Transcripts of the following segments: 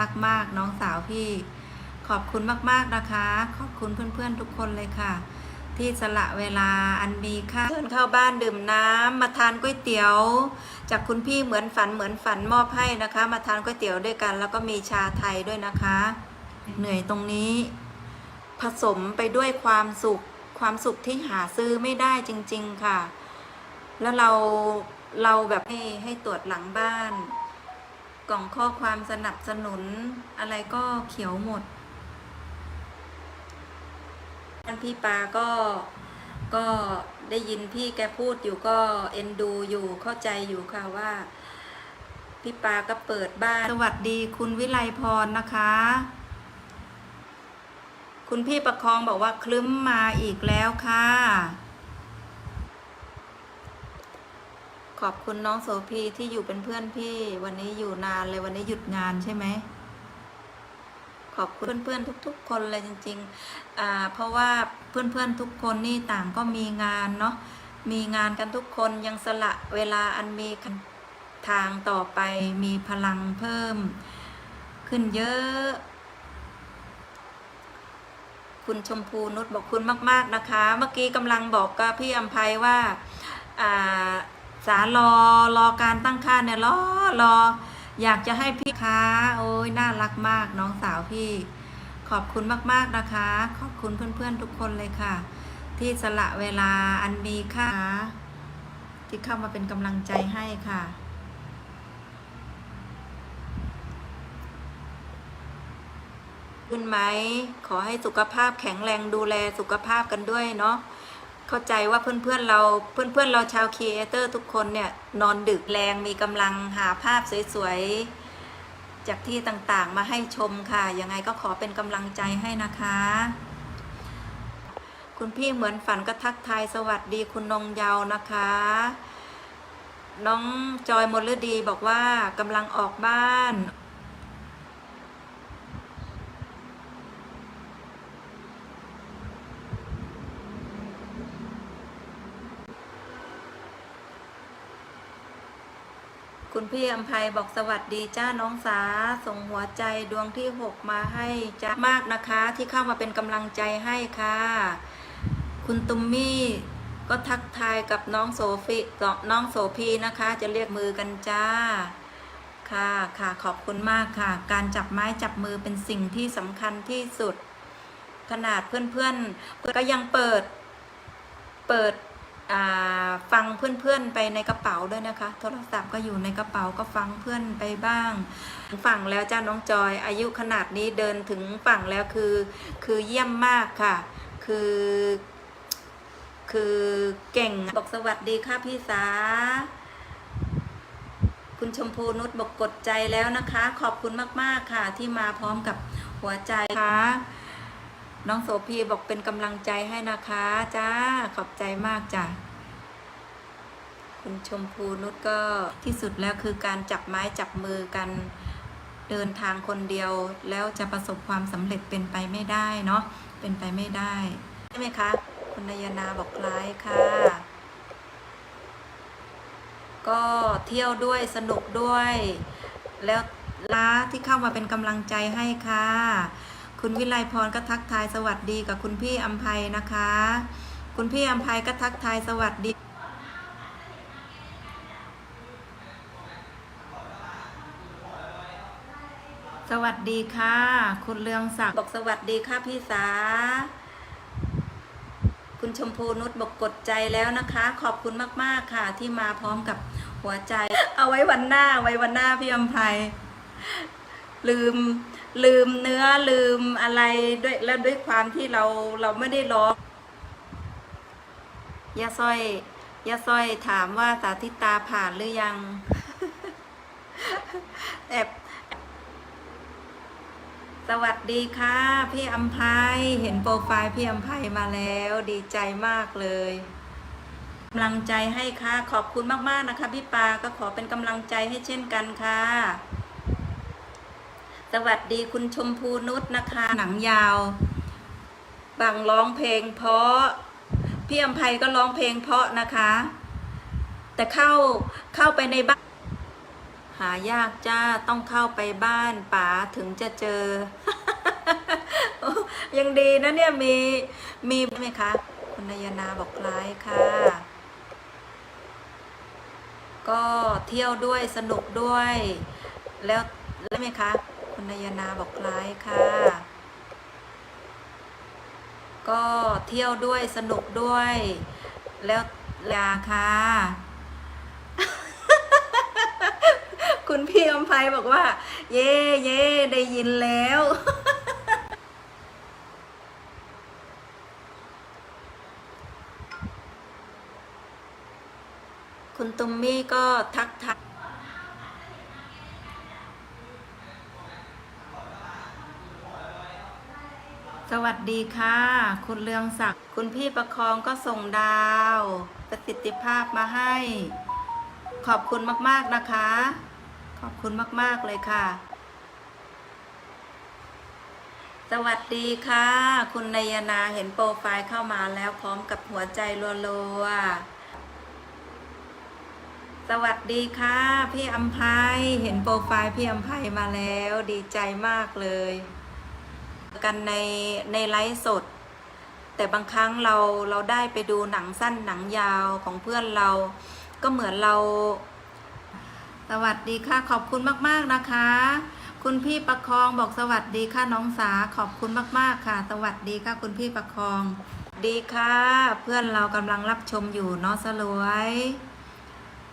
รักมากน้องสาวพี่ ขอบคุณมากๆนะคะ ขอบคุณเพื่อนๆทุกคนเลยค่ะ ที่สละเวลาอันมีค่าเชิญเข้าบ้านดื่มน้ำมาทานก๋วยเตี๋ยว จากคุณพี่เหมือนฝันเหมือนฝันมอบให้นะคะ มาทานก๋วยเตี๋ยวด้วยกัน แล้วก็มีชาไทยด้วยนะคะ เหนื่อยตรงนี้ ผสมไปด้วยความสุขความสุขที่หาซื้อไม่ได้จริง ๆค่ะ แล้วเราเราแบบให้ให้ตรวจหลังบ้าน กล่องข้อความสนับสนุนอะไรก็เขียวหมดพี่ปาก็ก็ได้ยินพี่แกพูดอยู่ก็เอ็นดูอยู่เข้าใจอยู่ค่ะว่า พี่ปาก็เปิดบ้าน สวัสดีคุณวิไลพรนะคะ คุณพี่ประคองบอกว่าคลึ้มมาอีกแล้วค่ะ ขอบคุณน้องโสพีที่อยู่เป็นเพื่อนพี่ วันนี้อยู่นานเลยวันนี้หยุดงานใช่ไหมขอบคุณเพื่อนๆทุก ๆ คนเลยจริงๆอ่าเพราะว่าเพื่อนๆทุกคนนี่ต่างก็มีงานเนาะมีงานกันทุกคนยังสละเวลาอันมีทางต่อไปมีพลังเพิ่ม ขึ้นเยอะ คุณชมพูนุชบอกคุณมาก ๆนะคะ เมื่อกี้กำลังบอกกับพี่อัมภัยว่าอ่า สารอรอการตั้งค่าเนี่ยรอรอ อยากจะให้พี่ค้าโอ้ยน่ารักมากน้องสาวพี่ ขอบคุณมากๆนะคะ ขอบคุณเพื่อนๆทุกคนเลยค่ะ ที่สละเวลาอันมีค่าที่เข้ามาเป็นกำลังใจให้ค่ะขึ้นไหม ขอให้สุขภาพแข็งแรงดูแลสุขภาพกันด้วยเนาะ เข้าใจว่าเพื่อนๆเราเพื่อนๆเราชาวครีเอเตอร์ทุกคนเนี่ยนอนดึกแรงมีกำลังหาภาพสวยๆ จากที่ต่างๆมาให้ชมค่ะ ยังไงก็ขอเป็นกำลังใจให้นะคะ คุณพี่เหมือนฝันก็ทักทายสวัสดีคุณนงเยาวนะคะ น้องจอยมลดีบอกว่ากำลังออกบ้าน คุณพี่อัมภัยบอกสวัสดีจ้าน้องสา ส่งหัวใจดวงที่หกมาให้จ้ามากนะคะ ที่เข้ามาเป็นกำลังใจให้ค่ะ คุณตุมมี่ก็ทักทายกับน้องโสฟีน้องโสพีนะคะ จะเรียกมือกันจ้า ค่ะค่ะขอบคุณมากค่ะ การจับไม้จับมือเป็นสิ่งที่สำคัญที่สุด ขนาดเพื่อนๆก็ยังเปิด เปิด ฟังเพื่อนๆไปในกระเป๋าด้วยนะคะ โทรศัพท์ก็อยู่ในกระเป๋าก็ฟังเพื่อนไปบ้างฝั่งแล้วจ้าน้องจอยอายุขนาดนี้เดินถึงฝั่งแล้วคือ คือเยี่ยมมากค่ะ คือ คือเก่งบอกสวัสดีค่ะพี่สาคุณชมพูนุชบอกกดใจแล้วนะคะ ขอบคุณมากๆค่ะ ที่มาพร้อมกับหัวใจค่ะ น้องโสพีบอกเป็นกำลังใจให้นะคะจ้าขอบใจมากจ้ะคุณชมพูนุชก็ที่สุดแล้วคือการจับไม้จับมือกันเดินทางคนเดียวแล้วจะประสบความสำเร็จเป็นไปไม่ได้เนาะเป็นไปไม่ได้ ใช่ไหมคะ คุณนายนาบอกคล้ายค่ะ ก็เที่ยวด้วยสนุกด้วย แล้วล้าที่เข้ามาเป็นกำลังใจให้ค่ะ คุณวิไลพรก็ทักทายสวัสดีกับคุณพี่อัมภัยนะคะ คุณพี่อัมภัยก็ทักทายสวัสดี สวัสดีค่ะ คุณเลืองศักดิ์บอกสวัสดีค่ะพี่สา คุณชมพูนุชบอกกดใจแล้วนะคะ ขอบคุณมากๆค่ะ ที่มาพร้อมกับหัวใจ เอาไว้วันหน้าไว้วันหน้าพี่อัมภัย ลืมลืมเนื้อลืมอะไรด้วยแล้วด้วยความที่เราเราไม่ได้ร้องยาส้อยยาส้อยถามว่าสาธิตาผ่านหรือยังแอบสวัสดีค่ะ พี่อัมภัยเห็นโปรไฟล์พี่อัมภัยมาแล้วดีใจมากเลยกำลังใจให้ค่ะ ขอบคุณมากๆนะคะ พี่ปาก็ขอเป็นกำลังใจให้เช่นกันค่ะ วัสดีคุณชมพูนุชนะคะ หนังยาวบางร้องเพลงเพราะพี่อัมภัยก็ร้องเพลงเพราะนะคะ แต่เข้าเข้าไปในบ้าน หายากจ้าต้องเข้าไปบ้านป๋าถึงจะเจอ ยังดีนะเนี่ยมีมีไหมคะคุณนายนาบอกคล้ายค่ะ ก็เที่ยวด้วยสนุกด้วย แล้วแล้วไหมคะ คุณนายนาบอกคล้ายค่ะ ก็เที่ยวด้วยสนุกด้วย แล้วลาค่ะ คุณพี่อมภัยบอกว่า เย่เย่ได้ยินแล้วคุณตุมมี่ก็ทักทัก วัสดีค่ะ คุณเลืองศักดิ์คุณพี่ประคองก็ส่งดาว ประสิทธิภาพมาให้ ขอบคุณมากๆนะคะ ขอบคุณมากๆเลยค่ะ สวัสดีค่ะ คุณนายนาเห็นโปรไฟล์เข้ามาแล้วพร้อมกับหัวใจรัวๆสวัสดีค่ะ พี่อัมภัยเห็นโปรไฟล์พี่อัมภัยมาแล้ว ดีใจมากเลย กันในในไลฟ์สด แต่บางครั้งเราเราได้ไปดูหนังสั้นหนังยาวของเพื่อนเรา ก็เหมือนเรา สวัสดีค่ะขอบคุณมาก ๆนะคะ คุณพี่ประคองบอกสวัสดีค่ะน้องสาขอบคุณมากๆค่ะ สวัสดีค่ะคุณพี่ประคอง ดีค่ะ เพื่อนเรากำลังรับชมอยู่เนาะสลวย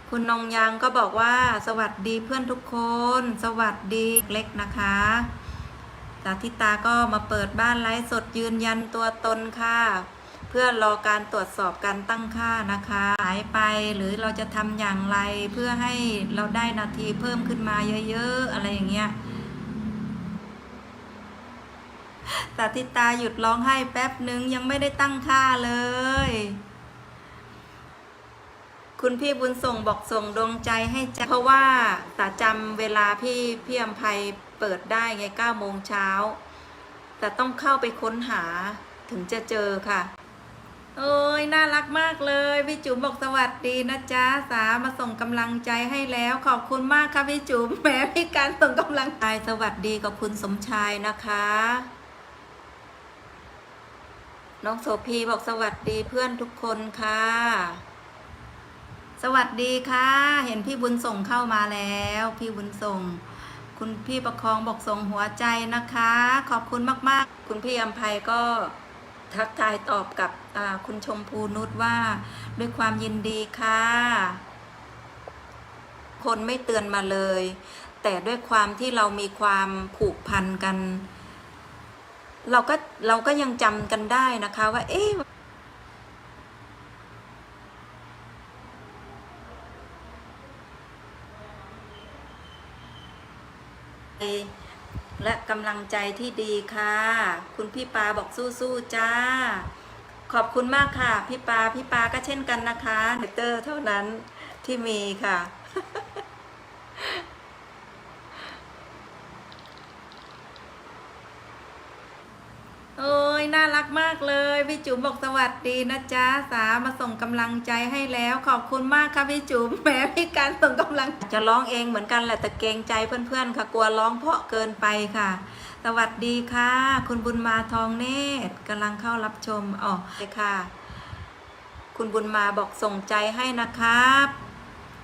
คุณนงยังก็บอกว่าสวัสดีเพื่อนทุกคน สวัสดีเล็กนะคะ สาธิตาก็มาเปิดบ้านไลฟ์สดยืนยันตัวตนค่ะ เพื่อรอการตรวจสอบการตั้งค่านะคะหายไปหรือเราจะทำอย่างไรเพื่อให้เราได้นาทีเพิ่มขึ้นมาเยอะๆ อะไรอย่างเงี้ยสาธิตาหยุดร้องไห้แป๊บหนึ่งยังไม่ได้ตั้งค่าเลย คุณพี่บุญส่งบอกส่งดวงใจให้จ้าเพราะว่าตาจำเวลาพี่พี่อมภัย เปิดได้ไงเก้าโมงเช้า แต่ต้องเข้าไปค้นหาถึงจะเจอค่ะ โอ้ยน่ารักมากเลยพี่จุ๋มบอกสวัสดีนะจ๊ะสามาส่งกำลังใจให้แล้วขอบคุณมากค่ะพี่จุ๋มแหมพี่การส่งกำลังใจสวัสดีกับคุณสมชายนะคะน้องโสพีบอกสวัสดีเพื่อนทุกคนค่ะ สวัสดีค่ะ เห็นพี่บุญส่งเข้ามาแล้ว พี่บุญส่ง คุณพี่ประคองบอกส่งหัวใจนะคะ ขอบคุณมาก ๆ คุณพี่อัมภัยก็ทักทายตอบกับคุณชมพูนุชว่า ด้วยความยินดีค่ะ คนไม่เตือนมาเลย แต่ด้วยความที่เรามีความผูกพันกัน เราก็เราก็ยังจำกันได้นะคะว่า เอ๊ะ และกำลังใจที่ดีค่ะ คุณพี่ปาบอกสู้ๆจ้า ขอบคุณมากค่ะ พี่ปาพี่ปาก็เช่นกันนะคะเตอร์เท่านั้นที่มีค่ะ โอ้ย น่ารักมากเลยพี่จุ๋มบอกสวัสดีนะจ๊ะสามาส่งกำลังใจให้แล้ว ขอบคุณมากค่ะพี่จุ๋มแหมพี่การส่งกำลังจะร้องเองเหมือนกันแหละแต่เกรงใจเพื่อนๆค่ะกลัวร้องเพราะเกินไปค่ะ สวัสดีค่ะ คุณบุญมาทองเนตรกำลังเข้ารับชมอ๋อเลยค่ะ คุณบุญมาบอกส่งใจให้นะครับ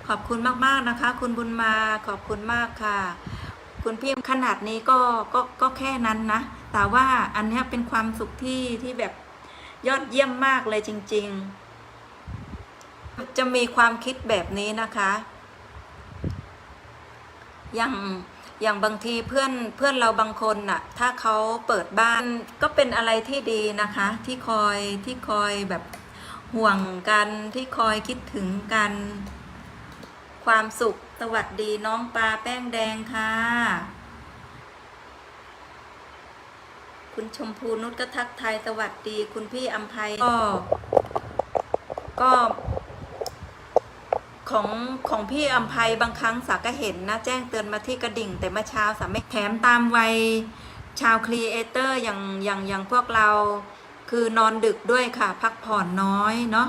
ขอบคุณมากๆนะคะ คุณบุญมาขอบคุณมากค่ะ คุณพี่ขนาดนี้ก็ก็ก็แค่นั้นนะ แต่ว่าอันนี้เป็นความสุขที่ที่แบบยอดเยี่ยมมากเลยจริง ๆ จะมีความคิดแบบนี้นะคะ อย่างอย่างบางทีเพื่อนเพื่อนเราบางคนน่ะ ถ้าเขาเปิดบ้านก็เป็นอะไรที่ดีนะคะ ที่คอยที่คอยแบบห่วงกันที่คอยคิดถึงกัน ความสุข สวัสดีน้องปลาแป้งแดงค่ะ คุณชมพูนุชก็ทักทายสวัสดีคุณพี่อัมภัยก็ก็ของของพี่อัมภัยบางครั้งสาก็เห็นนะ แจ้งเตือนมาที่กระดิ่ง แต่เมื่อเช้าสาไม่แถมตามวัยชาวครีเอเตอร์อย่างอย่างอย่างพวกเราคือนอนดึกด้วยค่ะ พักผ่อนน้อยเนาะ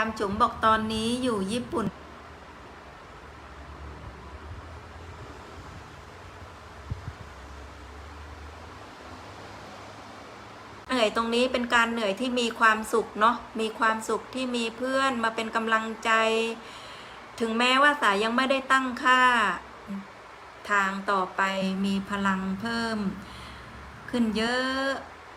ามจุ๋มบอกตอนนี้อยู่ญี่ปุ่น เหนื่อยตรงนี้เป็นการเหนื่อยที่มีความสุขเนาะมีความสุขที่มีเพื่อนมาเป็นกำลังใจ ถึงแม้ว่าสายยังไม่ได้ตั้งค่า ทางต่อไปมีพลังเพิ่ม ขึ้นเยอะ